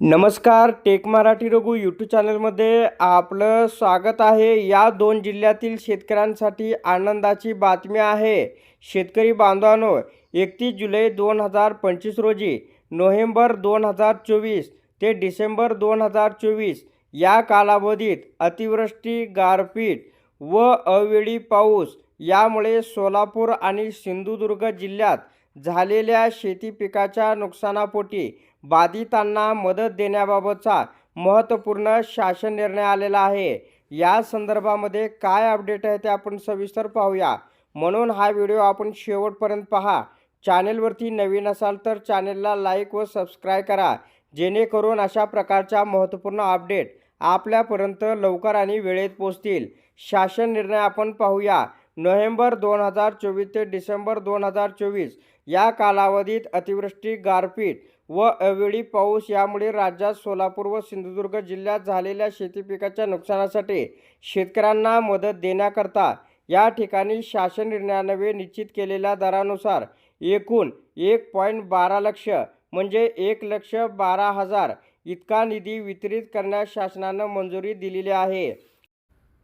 नमस्कार take Marathi Raghu YouTube चॅनलमध्ये आपलं स्वागत आहे. या दोन जिल्ह्यातील शेतकऱ्यांसाठी आनंदाची बातमी आहे. शेतकरी बांधवांनो एकतीस जुलै दोन हजार पंचवीस रोजी नोव्हेंबर दोन हजार चोवीस ते डिसेंबर दोन हजार चोवीस या कालावधीत अतिवृष्टी गारपीट व अवेळी पाऊस यामुळे सोलापूर आणि सिंधुदुर्ग जिल्ह्यात झालेल्या शेती पिकाच्या नुकसानापोटी बाधितांना मदत देण्याबाबतचा महत्त्वपूर्ण शासन निर्णय आलेला आहे. या संदर्भामध्ये काय अपडेट आहे ते आपण सविस्तर पाहूया. म्हणून हा व्हिडिओ आपण शेवटपर्यंत पहा. चॅनेलवरती नवीन असाल तर चॅनेलला लाईक व सबस्क्राईब करा. जेणेकरून अशा प्रकारच्या महत्त्वपूर्ण अपडेट आपल्यापर्यंत लवकर आणि वेळेत पोचतील शासन निर्णय आपण पाहूया. नोव्हेंबर दोन हजार चोवीस ते डिसेंबर दोन हजार चोवीस या कालावधीत अतिवृष्टी गारपीट व अवेळी पाऊस यामुळे राज्यात सोलापूर व सिंधुदुर्ग जिल्ह्यात झालेल्या शेती पिकाच्या नुकसानासाठी शेतकऱ्यांना मदत देण्याकरता या ठिकाणी शासन निर्णयानवे निश्चित केलेल्या दरानुसार एकूण एक पॉईंट बारा लक्ष म्हणजे एक लक्ष बारा हजार इतका निधी वितरित करण्यास शासनानं मंजुरी दिलेली आहे.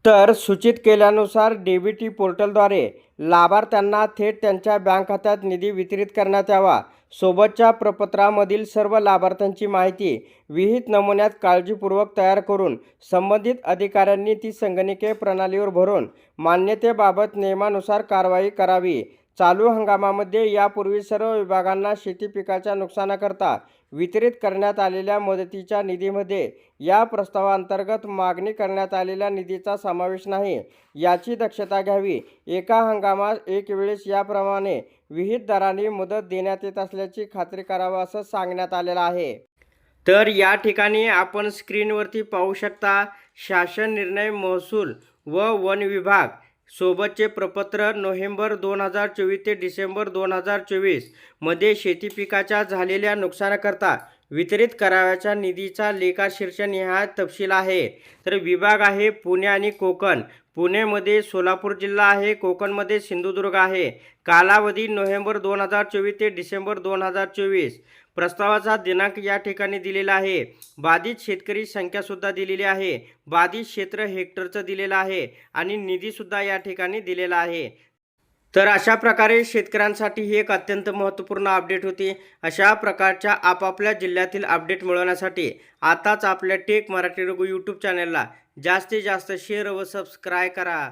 तर सूचित केल्यानुसार डीबीटी पोर्टलद्वारे लाभार्थ्यांना थेट त्यांच्या बँक खात्यात निधी वितरित करण्यात यावा. सोबतच्या प्रपत्रामधील सर्व लाभार्थ्यांची माहिती विहित नमुन्यात काळजीपूर्वक तयार करून संबंधित अधिकाऱ्यांनी ती संगणकीय प्रणालीवर भरून मान्यतेबाबत नियमानुसार कारवाई करावी. चालू हंगामामध्ये यापूर्वी सर्व विभागांना शेती पिकाच्या नुकसानाकरता वितरित करण्यात आलेल्या मदतीच्या निधीमध्ये या प्रस्तावांतर्गत मागणी करण्यात आलेल्या निधीचा समावेश नाही. याची दक्षता घ्यावी. एका हंगामात एक वेळेस याप्रमाणे विहित दराने मदत देण्यात येत असल्याची खात्री करावा असं सांगण्यात आलेलं आहे. तर या ठिकाणी आपण स्क्रीनवरती पाहू शकता शासन निर्णय महसूल व वन विभाग सोबतचे प्रपत्र नोव्हेंबर दोन हजार चोवीस ते डिसेंबर दोन हजार चोवीसमध्ये शेती पिकाच्या झालेल्या नुकसानाकरता वितरित करावयाच्या निधीचा लेखाशीर्ष निहाय तपशील आहे. तर विभाग आहे पुणे आणि कोकण. पुणेमध्ये सोलापूर जिल्हा आहे कोकणमध्ये सिंधुदुर्ग आहे. कालावधी नोव्हेंबर दोन हजार चोवीस ते डिसेंबर दोन हजार चोवीस. प्रस्तावाचा दिनांक या ठिकाणी दिलेला आहे. बाधित शेतकरी संख्यासुद्धा दिलेली आहे. बाधित क्षेत्र हेक्टरचं दिलेलं आहे आणि निधीसुद्धा या ठिकाणी दिलेला आहे. तर अशा प्रकारे शेतकऱ्यांसाठी ही एक अत्यंत महत्त्वपूर्ण अपडेट होती. अशा प्रकारच्या आपापल्या जिल्ह्यातील अपडेट मिळवण्यासाठी आताच आपल्या टेक मराठी रघु यूट्यूब चॅनलला जास्तीत जास्त शेअर व सबस्क्राय करा.